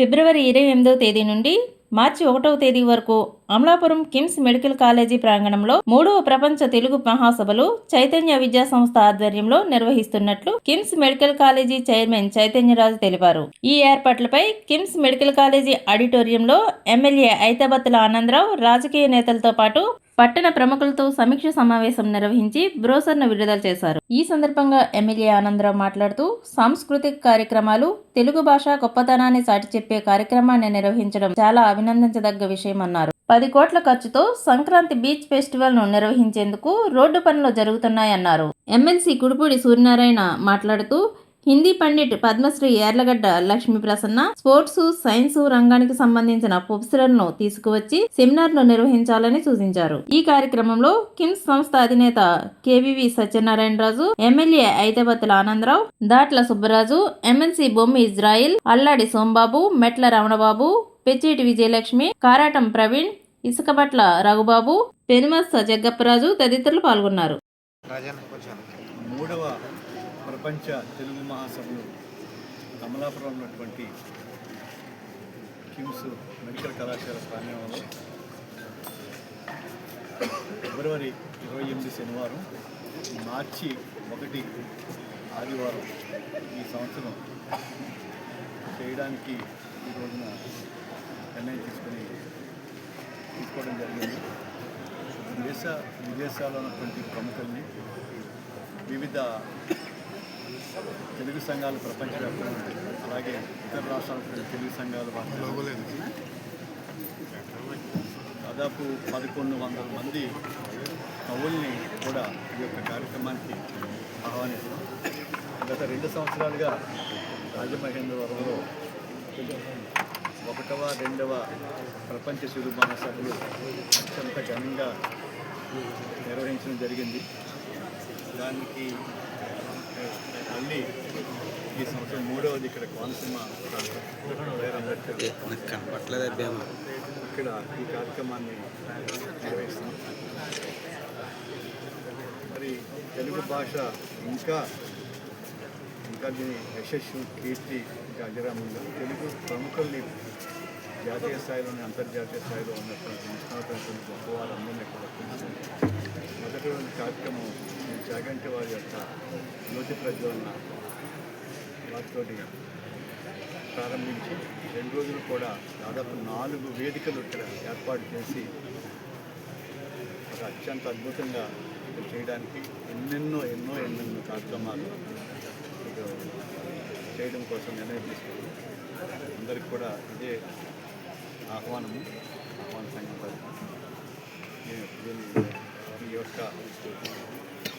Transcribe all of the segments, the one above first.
ఫిబ్రవరి ఇరవై ఎనిమిదవ తేదీ నుండి మార్చి ఒకటవ తేదీ వరకు అమలాపురం కిమ్స్ మెడికల్ కాలేజీ ప్రాంగణంలో మూడవ ప్రపంచ తెలుగు మహాసభలు చైతన్య విద్యా సంస్థ ఆధ్వర్యంలో నిర్వహిస్తున్నట్లు KIMS medical college chairman Chaitanyaraju తెలిపారు. ఈ ఏర్పాట్లపై కిమ్స్ మెడికల్ కాలేజీ ఆడిటోరియంలో ఎమ్మెల్యే ఐతబత్తుల ఆనందరావు రాజకీయ నేతలతో పాటు పట్టణ ప్రముఖులతో సమీక్ష సమావేశం నిర్వహించి బ్రోసర్ను విడుదల చేశారు. ఈ సందర్భంగా ఎమ్మెల్యే ఆనందరావు మాట్లాడుతూ సాంస్కృతిక కార్యక్రమాలు తెలుగు భాష గొప్పతనాన్ని చాటి చెప్పే కార్యక్రమాన్ని నిర్వహించడం చాలా అభినందించదగ్గ విషయమన్నారు పది కోట్ల ఖర్చుతో సంక్రాంతి బీచ్ ఫెస్టివల్ను నిర్వహించేందుకు రోడ్డు పనులు జరుగుతున్నాయన్నారు. ఎమ్మెల్సీ కుడుపూడి సూర్యనారాయణ మాట్లాడుతూ హిందీ పండిట్ పద్మశ్రీ ఏర్లగడ్డ లక్ష్మీ ప్రసన్న స్పోర్ట్స్ సైన్స్ రంగానికి సంబంధించిన ప్రొఫెసర్లను తీసుకువచ్చి సెమినార్ను నిర్వహించాలని సూచించారు. ఈ కార్యక్రమంలో కిమ్స్ సంస్థ అధినేత KVV Satyanarayanaraju MLA Aithabathula Anandarao Datla Subbaraju MLC Bommi Israel Alladi Sombabu Metla Ramanababu Pechetti Vijayalakshmi కారాటం Praveen ఇసుకబట్ల Raghubabu పెనుమస్త జగ్గప్పరాజు తదితరులు పాల్గొన్నారు. మూడవ ప్రపంచ తెలుగు మహాసభలు కమలాపురం ఉన్నటువంటి కిమ్స్ మెడికల్ కళాశాల ప్రాంగణంలో ఫిబ్రవరి ఇరవై ఎనిమిది శనివారం మార్చి ఒకటి ఆదివారం ఈ సంవత్సరం చేయడానికి ఈ రోజున నిర్ణయం తీసుకుని తీసుకోవడం జరిగింది. దేశ విదేశాల్లో ఉన్నటువంటి ప్రముఖుల్ని వివిధ తెలుగు సంఘాలు ప్రపంచవ్యాప్తంగా అలాగే ఇతర రాష్ట్రాల తెలుగు సంఘాలు దాదాపు పదకొండు వందల మంది కవుల్ని కూడా ఈ యొక్క కార్యక్రమానికి ఆహ్వానిస్తున్నాం గత రెండు సంవత్సరాలుగా రాజమహేంద్రవరంలో ఒకటవ రెండవ ప్రపంచ తెలుగు మహాసభలు అత్యంత ఘనంగా నిర్వహించడం జరిగింది. దానికి మళ్ళీ ఈ సంవత్సరం మూడవది ఇక్కడ కోనసీమ కోనసీమ. ఇక్కడ ఈ కార్యక్రమాన్ని నిర్వహిస్తున్నాం. మరి తెలుగు భాష ఇంకా ఇంకా దీని యశస్సు కీర్తి ఇంకా అజరామంగా తెలుగు ప్రముఖుల్ని జాతీయ స్థాయిలోని అంతర్జాతీయ స్థాయిలో ఉన్నటువంటి నిష్ణాతులటువంటి గొప్ప వారందరినీ కూడా మొదటి రోజు కార్యక్రమం జగంటి వారి యొక్క జ్యోతి ప్రజ్వలన వాటితోటి ప్రారంభించి రెండు రోజులు కూడా దాదాపు నాలుగు వేదికలు ఇక్కడ ఏర్పాటు చేసి ఒక అత్యంత అద్భుతంగా చేయడానికి ఎన్నెన్నో ఎన్నో ఎన్నెన్నో కార్యక్రమాలు చేయడం కోసం నిర్ణయం తీసుకున్నాం. అందరికి కూడా ఇదే ఆహ్వానము ఆహ్వాన సంఘం దీని యొక్క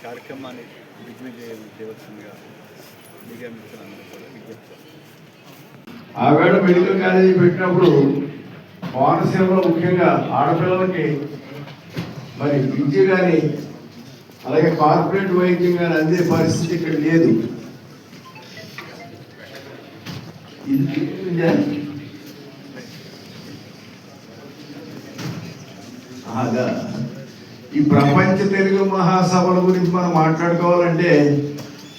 కార్యక్రమాన్ని దిగ్విజయం చేయవలసిందిగా మీడియా మిత్రులందరూ కూడా విజ్ఞప్తి ఆవేళ మెడికల్ కాలేజీ పెట్టినప్పుడు కోనసీమలో ముఖ్యంగా ఆడపిల్లలకి మరి విద్య కానీ అలాగే కార్పొరేట్ వైద్యం కానీ అందే పరిస్థితి ఇక్కడ లేదు. ఇది అదా ఈ ప్రపంచ తెలుగు మహాసభల గురించి మనం మాట్లాడుకోవాలంటే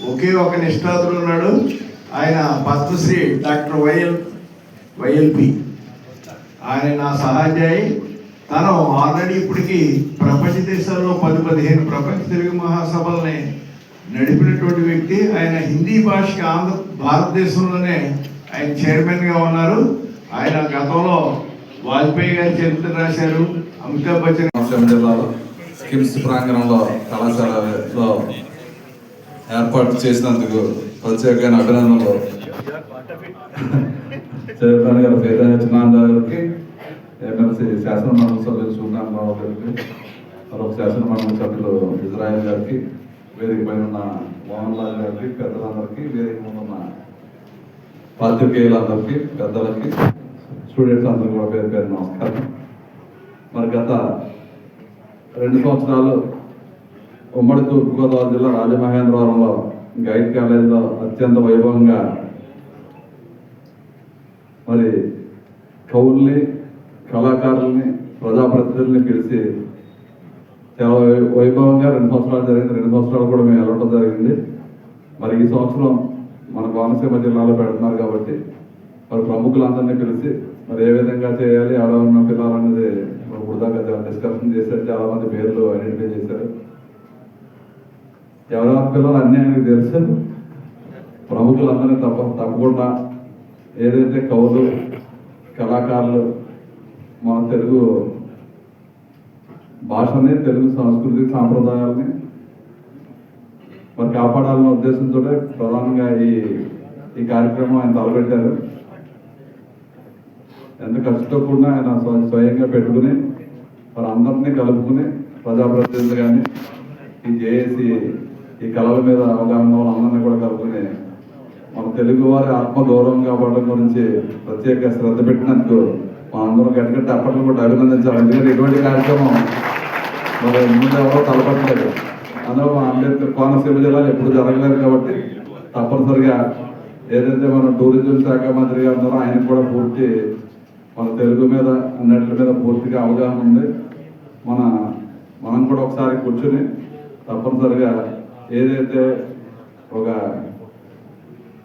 ఒకే ఒక నిష్ణాతుడు ఉన్నాడు. ఆయన పద్మశ్రీ డాక్టర్ వైఎల్ వైఎల్పి. ఆయన నా సహాధ్యాయి తను ఆల్రెడీ ఇప్పటికి ప్రపంచ దేశాల్లో పది పదిహేను ప్రపంచ తెలుగు మహాసభల్ని నడిపినటువంటి వ్యక్తి. ఆయన హిందీ భాషకి ఆంధ్ర భారతదేశంలోనే ఆయన చైర్మన్గా ఉన్నారు. ఆయన గతంలో వాజ్పేయి గారి చరిత్ర రాశారు. అమితాబ్ బచ్చన్ జిల్లాలో కిమ్స్ ప్రాంగణంలో కళాశాలలో ఏర్పాటు చేసినందుకు ప్రత్యేకమైన అభినందనలు. చైర్మన్ గారు చైతన్య చిన్నానంద గారికి ఎమ్మెల్సీ శాసన మండలి సభ్యులు సూర్యనారాయణరావు గారికి మరొక శాసనమండలి సభ్యులు ఇజ్రాయల్ గారికి వేదిక పైన ఉన్న మోహన్ లాల్ గారికి పెద్దలందరికీ వేదిక ముందున్న ఉన్న పాత్రికేయులందరికీ పెద్దలకి స్టూడెంట్స్ అందరికీ కూడా పేరు పేరు నమస్కారం. మరి గత రెండు సంవత్సరాలు ఉమ్మడి తూర్పుగోదావరి జిల్లా రాజమహేంద్రవరంలో గైడ్ కాలేజీలో అత్యంత వైభవంగా మరి కవుల్ని కళాకారుల్ని ప్రజాప్రతినిధుల్ని పిలిచి చాలా వై- వైభవంగా రెండు సంవత్సరాలు జరిగింది. రెండు సంవత్సరాలు కూడా మేము వెళ్ళడం జరిగింది. మరి ఈ సంవత్సరం మన కోనసీమ జిల్లాలో పెడుతున్నారు కాబట్టి మరి ప్రముఖులందరినీ పిలిచి మరి ఏ విధంగా చేయాలి ఎవరెవరిన పిల్లలు అనేది ఇప్పుడు దాకా డిస్కషన్ చేశారు? చాలా మంది పేర్లు ఐడెంటిఫై చేశారు. ఎవరెవరి పిల్లలు అన్నీ ఆయనకు తెలుసు. ప్రముఖులందరినీ తప్ప తప్పకుండా ఏదైతే కవులు కళాకారులు మన తెలుగు భాషని తెలుగు సంస్కృతి సాంప్రదాయాలని మరి కాపాడాలన్న ఉద్దేశంతో ప్రధానంగా ఈ ఈ కార్యక్రమం ఆయన తలపెట్టారు. ఎంత ఖర్చుతో కూడా ఆయన స్వయంగా పెట్టుకుని మరి అందరినీ కలుపుకుని ప్రజాప్రతినిధులు కానీ ఈ జేఏసీ ఈ కళల మీద అవగాహన వాళ్ళందరినీ కూడా కలుపుకుని మన తెలుగు వారి ఆత్మగౌరవం కాపాడడం గురించి ప్రత్యేక శ్రద్ధ పెట్టినందుకు మనందరం గట్టిగట్టి అప్పట్లో కూడా అభినందించాలి. ఎందుకంటే ఇటువంటి కార్యక్రమం మరి ముందు ఎవరో తలపట్టలేదు. అందులో మా అంబేద్కర్ కోనసీమ జిల్లాలో ఎప్పుడు జరగలేదు కాబట్టి తప్పనిసరిగా ఏదైతే మన టూరిజం శాఖ మంత్రి గారు ఉన్నారో ఆయనకు కూడా పూర్తి మన తెలుగు మీద అన్నిటి మీద పూర్తిగా అవగాహన ఉంది. మన మనం కూడా ఒకసారి కూర్చుని తప్పనిసరిగా ఏదైతే ఒక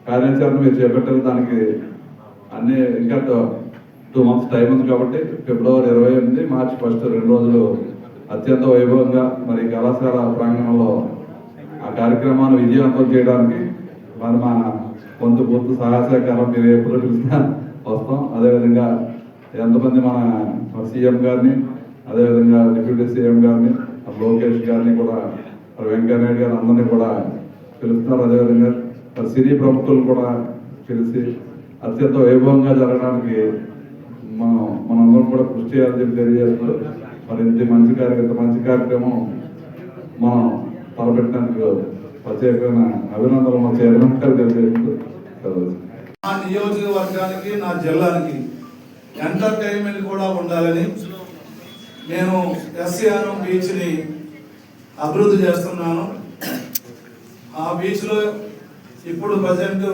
కార్యాచరణ మీరు చేపట్టారు దానికి అన్ని ఇంకా టూ మంత్స్ టైం ఉంది కాబట్టి ఫిబ్రవరి ఇరవై ఎనిమిది మార్చి ఫస్ట్ రెండు రోజులు అత్యంత వైభవంగా మరి కళాశాల ప్రాంగణంలో ఆ కార్యక్రమాన్ని విజయవంతం చేయడానికి మరి మా కొంత పూర్తి సహాయ సహకారం మీరు ఎప్పుడు పిలిచినా వస్తాం. అదేవిధంగా ఎంతమంది మన సీఎం గారిని అదేవిధంగా డిప్యూటీ సీఎం గారిని లోకేష్ గారిని కూడా మరి నాయుడు గారు అందరినీ కూడా పిలుస్తున్నారు. అదేవిధంగా మరి సినీ ప్రముఖులు కూడా పిలిచి అత్యంత వైభవంగా జరగడానికి మనం మనందరం కూడా కృషి చేయాలని చెప్పి తెలియజేస్తూ మరి ఇంత మంచి కార్యక్రమం ఇంత మంచి కార్యక్రమం మనం తలపెట్టడానికి ప్రత్యేకమైన అభినందనలు మన చైర్మన్ గారు తెలియజేస్తూ నా నియోజకవర్గానికి నా జిల్లానికి ఎంటర్టైన్మెంట్ కూడా ఉండాలని నేను ఎస్సీఆర్ఎం బీచ్ని అభివృద్ధి చేస్తున్నాను. ఆ బీచ్లో ఇప్పుడు ప్రజెంట్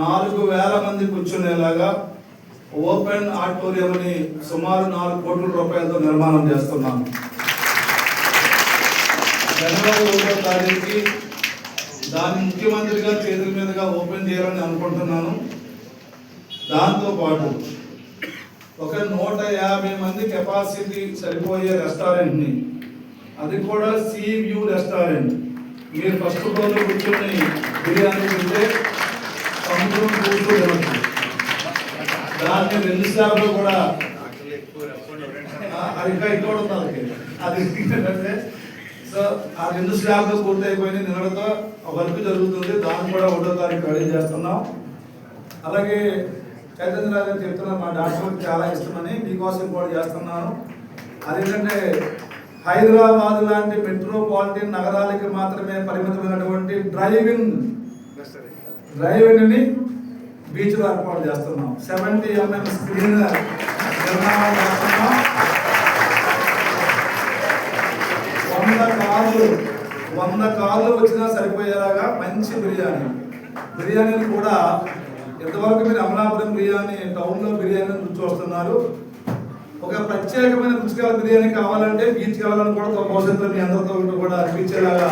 నాలుగు వేల మంది కూర్చునేలాగా ఓపెన్ ఆడిటోరియంని సుమారు నాలుగు కోట్ల రూపాయలతో నిర్మాణం చేస్తున్నాను. జనవరి ఒకటో తారీఖుకి దాన్ని ముఖ్యమంత్రిగా చేతుల మీదుగా ఓపెన్ చేయాలని అనుకుంటున్నాను. దాంతో పాటు ఒక నూట యాభై మంది కెపాసిటీ సరిపోయే రెస్టారెంట్ని అది కూడా సీ వ్యూ రెస్టారెంట్ మీరు ఫస్ట్ ఫ్లోర్లో కూర్చొని బిర్యానీ తింటే సముద్రం కూర్చో దాన్ని రెండు స్లాబ్లో కూడా ఆ, అది ఇంకా ఇక్కడ ఉంది అది ఎందుకంటే సో ఆ రెండు స్లాబ్లు పూర్తయిపోయిన అయిపోయినాయి నిన్నటితో వర్క్ జరుగుతుంది. దాన్ని కూడా ఒకటో తారీఖు ఖాళీ చేస్తున్నాం. అలాగే చైతన్య రాజు గారు మా డాక్టర్కి చాలా ఇష్టమని మీకోసం కూడా చేస్తున్నాను. అదేంటంటే హైదరాబాద్ లాంటి మెట్రోపాలిటన్ నగరాలకి మాత్రమే పరిమితమైనటువంటి డ్రైవింగ్ డ్రైవింగ్ని బీచ్లో ఏర్పాటు చేస్తున్నాం. సెవెంటీ ఎంఎం స్క్రీన్ నిర్మాణం చేస్తున్నాం. వంద కార్లు వంద కార్లు వచ్చినా సరిపోయేలాగా మంచి బిర్యానీ. బిర్యానీని కూడా ఇంతవరకు మీరు అమలాపురం బిర్యానీ టౌన్లో బిర్యానీ రుచి వస్తున్నారు ఒక ప్రత్యేకమైన రుచికర బిర్యానీ కావాలంటే బీచ్ కావాలని కూడా భవిష్యత్తులో మీ అందరితో కూడా అనిపించేలాగా